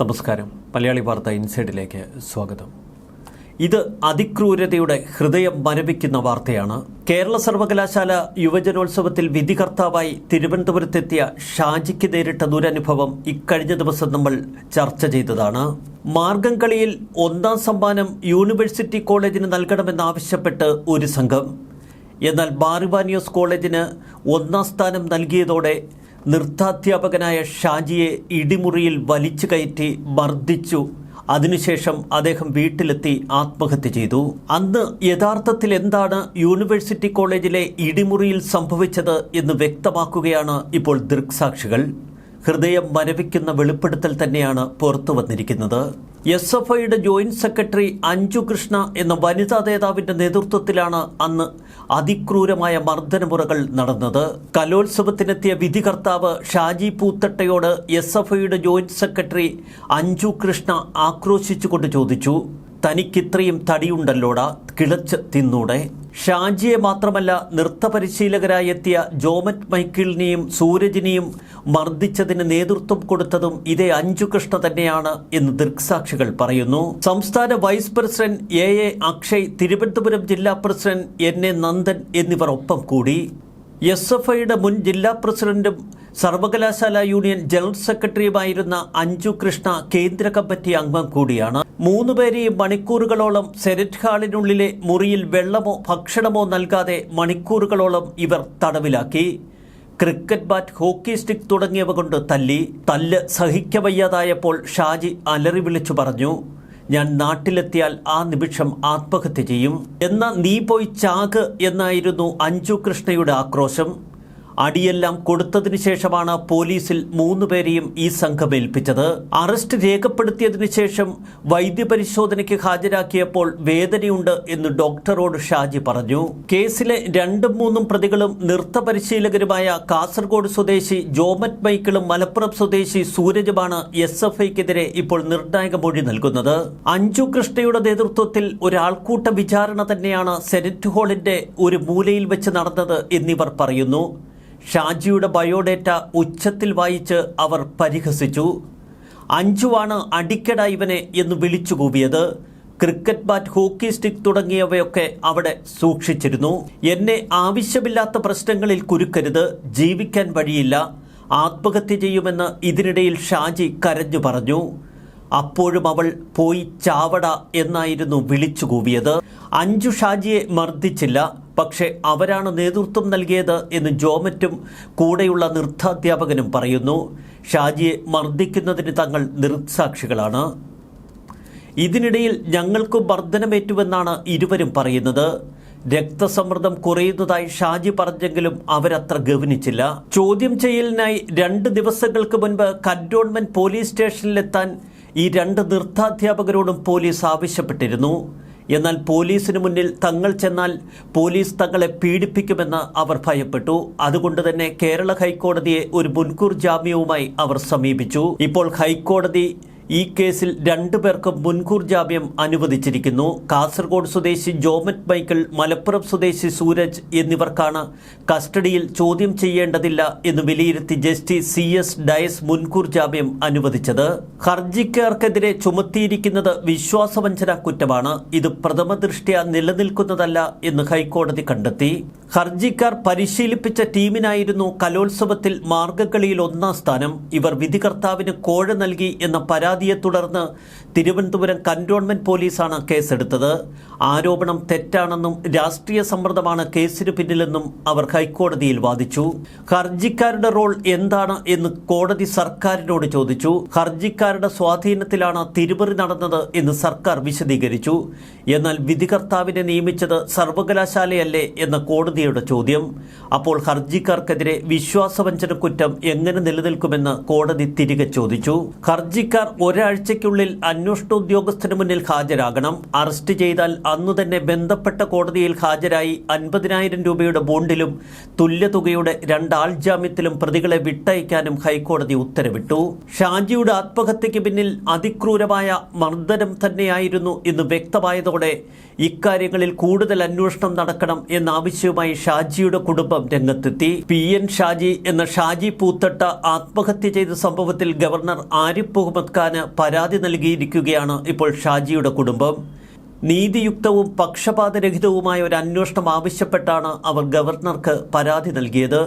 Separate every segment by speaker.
Speaker 1: നമസ്കാരം. മലയാളി വാർത്ത ഇൻസൈഡിലേക്ക് സ്വാഗതം. ഇത് അതിക്രൂരതയുടെ ഹൃദയം മരവിക്കുന്ന വാർത്തയാണ്. കേരള സർവകലാശാല യുവജനോത്സവത്തിൽ വിധികർത്താവായി തിരുവനന്തപുരത്തെത്തിയ ഷാജിക്ക് നേരിട്ട ദുരനുഭവം ഇക്കഴിഞ്ഞ ദിവസം നമ്മൾ ചർച്ച ചെയ്തതാണ്. മാർഗം കളിയിൽ ഒന്നാം സമ്മാനം യൂണിവേഴ്സിറ്റി കോളേജിന് നൽകണമെന്നാവശ്യപ്പെട്ട് ഒരു സംഘം. എന്നാൽ ബാറിബാനിയോസ് കോളേജിന് ഒന്നാം സ്ഥാനം നൽകിയതോടെ നൃത്താധ്യാപകനായ ഷാജിയെ ഇടിമുറിയിൽ വലിച്ചു കയറ്റി മർദ്ദിച്ചു. അതിനുശേഷം അദ്ദേഹം വീട്ടിലെത്തി ആത്മഹത്യ ചെയ്തു. അന്ന് യഥാർത്ഥത്തിൽ എന്താണ് യൂണിവേഴ്സിറ്റി കോളേജിലെ ഇടിമുറിയിൽ സംഭവിച്ചത് എന്ന് വ്യക്തമാക്കുകയാണ് ഇപ്പോൾ ദൃക്സാക്ഷികൾ. ഹൃദയം മരവിക്കുന്ന വെളിപ്പെടുത്തൽ തന്നെയാണ് പുറത്തു വന്നിരിക്കുന്നത്. എസ് എഫ് ഐയുടെ ജോയിന്റ് സെക്രട്ടറി അഞ്ജു കൃഷ്ണ എന്ന വനിതാ നേതാവിന്റെ നേതൃത്വത്തിലാണ് അന്ന് അതിക്രൂരമായ മർദ്ദനമുറകൾ നടന്നത്. കലോത്സവത്തിനെത്തിയ വിധികർത്താവ് ഷാജി പൂത്തട്ടയോട് എസ് എഫ് ഐയുടെ ജോയിന്റ് സെക്രട്ടറി അഞ്ജു കൃഷ്ണ ആക്രോശിച്ചുകൊണ്ട് ചോദിച്ചു. തനിക്കിത്രയും തടിയുണ്ടല്ലോടാ കിളച്ച് തിന്നൂടെ. ഷാജിയെ മാത്രമല്ല നൃത്ത പരിശീലകരായി എത്തിയ ജോമറ്റ് മൈക്കിളിനെയും സൂരജിനെയും മർദ്ദിച്ചതിന് നേതൃത്വം കൊടുത്തതും ഇതേ അഞ്ചു കൃഷ്ണ തന്നെയാണ് എന്ന് ദൃക്സാക്ഷികൾ പറയുന്നു. സംസ്ഥാന vice president A A Akshay Thiruvananthapuram ജില്ലാ പ്രസിഡന്റ് എൻ എ നന്ദൻ എന്നിവർ ഒപ്പം കൂടി. എസ് എഫ് ഐയുടെ മുൻ ജില്ലാ പ്രസിഡന്റും സർവകലാശാല യൂണിയൻ ജനറൽ സെക്രട്ടറിയുമായിരുന്ന അഞ്ജു കൃഷ്ണ കേന്ദ്ര കമ്മിറ്റി അംഗം കൂടിയാണ്. മൂന്നുപേരെയും മണിക്കൂറുകളോളം സെനറ്റ് ഹാളിനുള്ളിലെ മുറിയിൽ വെള്ളമോ ഭക്ഷണമോ നൽകാതെ മണിക്കൂറുകളോളം ഇവർ തടവിലാക്കി. ക്രിക്കറ്റ് ബാറ്റ് ഹോക്കി സ്റ്റിക്ക് തുടങ്ങിയവ കൊണ്ട് തല്ലി. തല്ല് സഹിക്കവയ്യാതായപ്പോൾ ഷാജി അലറി വിളിച്ചു പറഞ്ഞു. ഞാൻ നാട്ടിലെത്തിയാൽ ആ നിമിഷം ആത്മഹത്യ ചെയ്യും. എന്ന നീ പോയി ചാക് എന്നായിരുന്നു അഞ്ജു കൃഷ്ണയുടെ ആക്രോശം. അടിയെല്ലാം കൊടുത്തതിനു ശേഷമാണ് പോലീസിൽ മൂന്നുപേരെയും ഈ സംഘം ഏൽപ്പിച്ചത്. അറസ്റ്റ് രേഖപ്പെടുത്തിയതിനു ശേഷം വൈദ്യപരിശോധനയ്ക്ക് ഹാജരാക്കിയപ്പോൾ വേദനയുണ്ട് എന്ന് ഡോക്ടറോട് ഷാജി പറഞ്ഞു. കേസിലെ രണ്ടും മൂന്നും പ്രതികളും നൃത്ത പരിശീലകരുമായ കാസർഗോഡ് സ്വദേശി ജോമറ്റ് മൈക്കിളും മലപ്പുറം സ്വദേശി സൂരജുമാണ് എസ് എഫ് ഐക്കെതിരെ ഇപ്പോൾ നിർണായക മൊഴി നൽകുന്നത്. അഞ്ചു കൃഷ്ണയുടെ നേതൃത്വത്തിൽ ഒരാൾക്കൂട്ട വിചാരണ തന്നെയാണ് സെനറ്റ് ഹാളിന്റെ ഒരു മൂലയിൽ വെച്ച് നടന്നത് എന്നിവർ പറയുന്നു. ഷാജിയുടെ ബയോഡേറ്റ ഉച്ചത്തിൽ വായിച്ച് അവർ പരിഹസിച്ചു. അഞ്ചുവാണ് അടിക്കട ഇവനെ എന്ന് വിളിച്ചു കൂവിയത്. ക്രിക്കറ്റ് ബാറ്റ് ഹോക്കി സ്റ്റിക്ക് തുടങ്ങിയവയൊക്കെ അവിടെ സൂക്ഷിച്ചിരുന്നു. എന്നെ ആവശ്യമില്ലാത്ത പ്രശ്നങ്ങളിൽ കുരുക്കരുത്. ജീവിക്കാൻ വഴിയില്ല. ആത്മഹത്യ ചെയ്യുമെന്ന് ഇതിനിടയിൽ ഷാജി കരഞ്ഞു പറഞ്ഞു. അപ്പോഴും അവൾ പോയി ചാവട എന്നായിരുന്നു വിളിച്ചു കൂവിയത്. അഞ്ചു ഷാജിയെ മർദ്ദിച്ചില്ല. പക്ഷെ അവരാണ് നേതൃത്വം നൽകിയത് എന്ന് ജോമറ്റും കൂടെയുള്ള നൃത്താധ്യാപകനും പറയുന്നു. ഷാജിയെ മർദ്ദിക്കുന്നതിന് തങ്ങൾ നിർസാക്ഷികളാണ് ഇതിനിടയിൽ ഞങ്ങൾക്കും മർദ്ദനമേറ്റുവെന്നാണ് ഇരുവരും പറയുന്നത്. രക്തസമ്മർദ്ദം കുറയുന്നതായി ഷാജി പറഞ്ഞെങ്കിലും അവരത്ര ഗവനിച്ചില്ല. ചോദ്യം ചെയ്യലിനായി രണ്ട് ദിവസങ്ങൾക്ക് മുൻപ് കന്റോൺമെന്റ് പോലീസ് സ്റ്റേഷനിലെത്താൻ ഈ രണ്ട് നൃത്താധ്യാപകരോടും പോലീസ് ആവശ്യപ്പെട്ടിരുന്നു. എന്നാൽ പോലീസിന് മുന്നിൽ തങ്ങൾ ചെന്നാൽ പോലീസ് തങ്ങളെ പീഡിപ്പിക്കുമെന്ന് അവർ ഭയപ്പെട്ടു. അതുകൊണ്ട് തന്നെ കേരള ഹൈക്കോടതിയെ ഒരു മുൻകൂർ ജാമ്യവുമായി അവർ സമീപിച്ചു. ഇപ്പോൾ ഹൈക്കോടതി ഈ കേസിൽ രണ്ടു പേർക്ക് മുൻകൂർ ജാമ്യം അനുവദിച്ചിരിക്കുന്നു. കാസർഗോഡ് സ്വദേശി ജോമറ്റ് മൈക്കിൾ മലപ്പുറം സ്വദേശി സൂരജ് എന്നിവർക്കാണ് കസ്റ്റഡിയിൽ ചോദ്യം ചെയ്യേണ്ടതില്ല എന്ന് വിലയിരുത്തി ജസ്റ്റിസ് സി എസ് ഡയസ് മുൻകൂർ ജാമ്യം അനുവദിച്ചത്. ഹർജിക്കാർക്കെതിരെ ചുമത്തിയിരിക്കുന്നത് വിശ്വാസവഞ്ചന കുറ്റമാണ്. ഇത് പ്രഥമ ദൃഷ്ട്യാ നിലനിൽക്കുന്നതല്ല എന്ന് ഹൈക്കോടതി കണ്ടെത്തി. ഹർജിക്കാർ പരിശീലിപ്പിച്ച ടീമിനായിരുന്നു കലോത്സവത്തിൽ മാർഗക്കളിയിൽ ഒന്നാം സ്ഥാനം. ഇവർ വിധികർത്താവിന് കോഴ നൽകി എന്ന പരാതിയെ തുടർന്ന് തിരുവനന്തപുരം കന്റോൺമെന്റ് പോലീസാണ് കേസെടുത്തത്. ആരോപണം തെറ്റാണെന്നും രാഷ്ട്രീയ സമ്മർദ്ദമാണ് കേസിന് പിന്നിലെന്നും അവർ ഹൈക്കോടതിയിൽ വാദിച്ചു. ഹർജിക്കാരുടെ റോൾ എന്താണ് എന്ന് കോടതി സർക്കാരിനോട് ചോദിച്ചു. ഹർജിക്കാരുടെ സ്വാധീനത്തിലാണ് തിരുമറി നടന്നത് എന്ന് സർക്കാർ വിശദീകരിച്ചു. എന്നാൽ വിധികർത്താവിനെ നിയമിച്ചത് സർവകലാശാലയല്ലേ എന്ന കോടതിയുടെ ചോദ്യം. അപ്പോൾ ഹർജിക്കാർക്കെതിരെ വിശ്വാസവഞ്ചന കുറ്റം എങ്ങനെ നിലനിൽക്കുമെന്ന് കോടതി തിരികെ ചോദിച്ചു. ഹർജിക്കാർ ഒരാഴ്ചയ്ക്കുള്ളിൽ അന്വേഷണ ഉദ്യോഗസ്ഥന് മുന്നിൽ ഹാജരാകണം. അറസ്റ്റ് ചെയ്താൽ അന്നു തന്നെ ബന്ധപ്പെട്ട കോടതിയിൽ ഹാജരായി അൻപതിനായിരം രൂപയുടെ ബോണ്ടിലും തുല്യതുകയുടെ രണ്ടാൾ ജാമ്യത്തിലും പ്രതികളെ വിട്ടയക്കാനും ഹൈക്കോടതി ഉത്തരവിട്ടു. ഷാജിയുടെ ആത്മഹത്യയ്ക്ക് പിന്നിൽ അതിക്രൂരമായ മർദ്ദനം തന്നെയായിരുന്നു എന്ന് വ്യക്തമായതോടെ ഇക്കാര്യങ്ങളിൽ കൂടുതൽ അന്വേഷണം നടക്കണം എന്ന ആവശ്യവുമായി ഷാജിയുടെ കുടുംബം രംഗത്തെത്തി. പി. എൻ. ഷാജി എന്ന ഷാജി പൂത്തട്ട ആത്മഹത്യ ചെയ്ത സംഭവത്തിൽ ഗവർണർ ആരിഫ് മുഹമ്മദ് ഖാൻ സർക്കാരിന് പരാതി നൽകിയിരിക്കുകയാണ് ഇപ്പോൾ ഷാജിയുടെ കുടുംബം. നീതിയുക്തവും പക്ഷപാതരഹിതവുമായ ഒരു അന്വേഷണം ആവശ്യപ്പെട്ടാണ് അവർ ഗവർണർക്ക് പരാതി നൽകിയത്.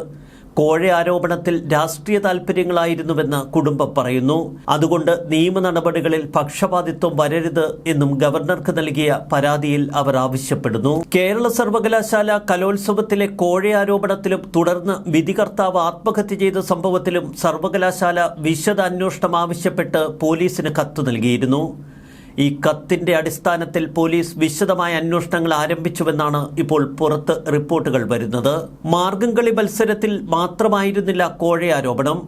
Speaker 1: കോഴ ആരോപണത്തിൽ രാഷ്ട്രീയ താൽപര്യങ്ങളായിരുന്നുവെന്ന് കുടുംബം പറയുന്നു. അതുകൊണ്ട് നിയമ നടപടികളിൽ പക്ഷപാതിത്വം വരരുത് എന്നും ഗവർണർക്ക് നൽകിയ പരാതിയിൽ അവർ ആവശ്യപ്പെടുന്നു. കേരള സർവകലാശാല കലോത്സവത്തിലെ കോഴ ആരോപണത്തിലും തുടർന്ന് വിധികർത്താവ് ആത്മഹത്യ ചെയ്ത സംഭവത്തിലും സർവകലാശാല വിശദ അന്വേഷണം ആവശ്യപ്പെട്ട് പോലീസിന് കത്ത് നൽകിയിരുന്നു. ഈ കത്തിന്റെ അടിസ്ഥാനത്തിൽ പോലീസ് വിശദമായ അന്വേഷണങ്ങൾ ആരംഭിച്ചുവെന്നാണ് ഇപ്പോൾ പുറത്ത് റിപ്പോർട്ടുകൾ വരുന്നത്. മാർഗംകളി മത്സരത്തിൽ മാത്രമായിരുന്നില്ല കോഴയാരോപണം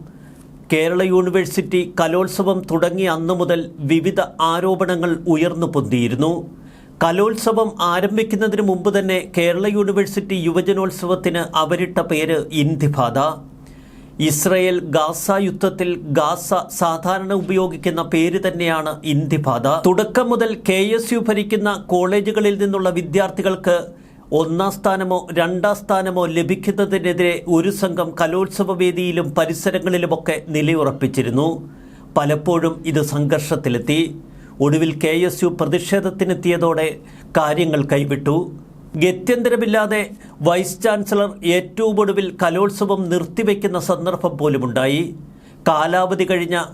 Speaker 1: കേരള യൂണിവേഴ്സിറ്റി കലോത്സവം തുടങ്ങിയ അന്നു മുതൽ വിവിധ ആരോപണങ്ങൾ ഉയർന്നു പൊന്തിയിരുന്നു. കലോത്സവം ആരംഭിക്കുന്നതിന് മുമ്പ് തന്നെ കേരള യൂണിവേഴ്സിറ്റി യുവജനോത്സവത്തിന് അവരിട്ട പേര് ഇന്തിഫാദ. ഇസ്രയേൽ ഗാസ യുദ്ധത്തിൽ ഗാസ സാധാരണ ഉപയോഗിക്കുന്ന പേര് തന്നെയാണ് ഇന്തിഫാദ. തുടക്കം മുതൽ കെ എസ് യു ഭരിക്കുന്ന കോളേജുകളിൽ നിന്നുള്ള വിദ്യാർത്ഥികൾക്ക് ഒന്നാം സ്ഥാനമോ രണ്ടാം സ്ഥാനമോ ലഭിക്കുന്നതിനെതിരെ ഒരു സംഘം കലോത്സവ വേദിയിലും പരിസരങ്ങളിലുമൊക്കെ നിലയുറപ്പിച്ചിരുന്നു. പലപ്പോഴും ഇത് സംഘർഷത്തിലെത്തി. ഒടുവിൽ കെ എസ് യു പ്രതിഷേധത്തിനെത്തിയതോടെ കാര്യങ്ങൾ കൈവിട്ടു. ഗത്യന്തരമില്ലാതെ വൈസ് ചാൻസലർ ഏറ്റവും ഒടുവിൽ കലോത്സവം നിർത്തിവെക്കുന്ന സന്ദർഭം പോലുമുണ്ടായി. കാലാവധി കഴിഞ്ഞ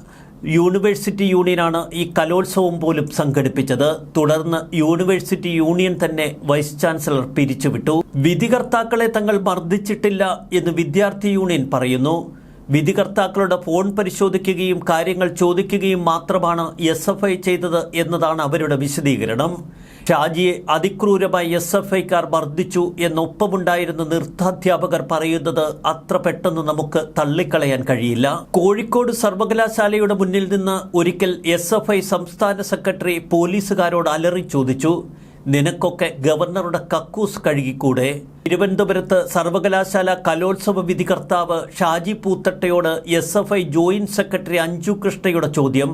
Speaker 1: യൂണിവേഴ്സിറ്റി യൂണിയനാണ് ഈ കലോത്സവം പോലും സംഘടിപ്പിച്ചത്. തുടർന്ന് യൂണിവേഴ്സിറ്റി യൂണിയൻ തന്നെ വൈസ് ചാൻസലർ പിരിച്ചുവിട്ടു. വിധികർത്താക്കളെ തങ്ങൾ മർദ്ദിച്ചിട്ടില്ല എന്ന് വിദ്യാർത്ഥി യൂണിയൻ പറയുന്നു. വിധികർത്താക്കളുടെ ഫോൺ പരിശോധിക്കുകയും കാര്യങ്ങൾ ചോദിക്കുകയും മാത്രമാണ് എസ് എഫ് ഐ ചെയ്തത് എന്നതാണ് അവരുടെ വിശദീകരണം. ഷാജിയെ അതിക്രൂരമായി എസ് എഫ് ഐക്കാർ മർദ്ദിച്ചു എന്നൊപ്പമുണ്ടായിരുന്ന നൃത്താധ്യാപകർ പറയുന്നത് അത്ര പെട്ടെന്ന് നമുക്ക് തള്ളിക്കളയാൻ കഴിയില്ല. കോഴിക്കോട് സർവകലാശാലയുടെ മുന്നിൽ നിന്ന് ഒരിക്കൽ എസ് സംസ്ഥാന സെക്രട്ടറി പോലീസുകാരോട് അലറി ചോദിച്ചു. നിനക്കൊക്കെ ഗവർണറുടെ കക്കൂസ് കഴുകിക്കൂടെ? തിരുവനന്തപുരത്ത് സർവകലാശാല കലോത്സവ വിധികർത്താവ് Shaji പൂത്തട്ടയോട് S F I joint secretary Anju കൃഷ്ണയുടെ ചോദ്യം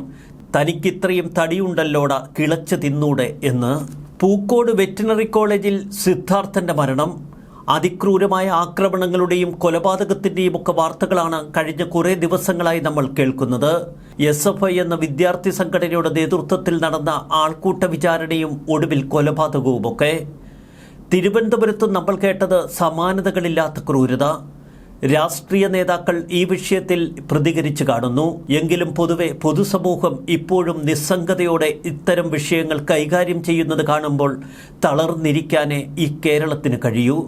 Speaker 1: തനിക്കിത്രയും തടിയുണ്ടല്ലോട കിളച്ച് തിന്നൂടെ എന്ന്. പൂക്കോട് വെറ്റിനറി കോളേജിൽ സിദ്ധാർത്ഥന്റെ മരണം അതിക്രൂരമായ ആക്രമണങ്ങളുടെയും കൊലപാതകത്തിന്റെയും ഒക്കെ വാർത്തകളാണ് കഴിഞ്ഞ കുറേ ദിവസങ്ങളായി നമ്മൾ കേൾക്കുന്നത്. എസ് എഫ് ഐ എന്ന വിദ്യാർത്ഥി സംഘടനയുടെ നേതൃത്വത്തിൽ നടന്ന ആൾക്കൂട്ട വിചാരണയും ഒടുവിൽ കൊലപാതകവുമൊക്കെ. തിരുവനന്തപുരത്ത് നമ്മൾ കേട്ടത് സമാനതകളില്ലാത്ത ക്രൂരത. രാഷ്ട്രീയ നേതാക്കൾ ഈ വിഷയത്തിൽ പ്രതികരിച്ചു കാണുന്നു. എങ്കിലും പൊതുവെ പൊതുസമൂഹം ഇപ്പോഴും നിസ്സംഗതയോടെ ഇത്തരം വിഷയങ്ങൾ കൈകാര്യം ചെയ്യുന്നത് കാണുമ്പോൾ തളർന്നിരിക്കാനേ ഈ കേരളത്തിന് കഴിയൂ.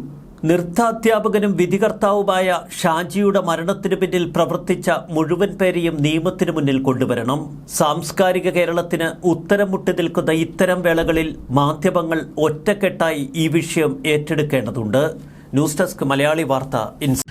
Speaker 1: നൃത്താധ്യാപകനും വിധികർത്താവുമായ ഷാജിയുടെ മരണത്തിനു പിന്നിൽ പ്രവർത്തിച്ച മുഴുവൻ പേരെയും നിയമത്തിനു മുന്നിൽ കൊണ്ടുവരണം. സാംസ്കാരിക കേരളത്തിന് ഉത്തരം മുട്ടി നിൽക്കുന്ന ഇത്തരം വേളകളിൽ മാധ്യമങ്ങൾ ഒറ്റക്കെട്ടായി ഈ വിഷയം ഏറ്റെടുക്കേണ്ടതുണ്ട്. ന്യൂസ് ഡെസ്ക് മലയാളി വാർത്ത ഇൻസ്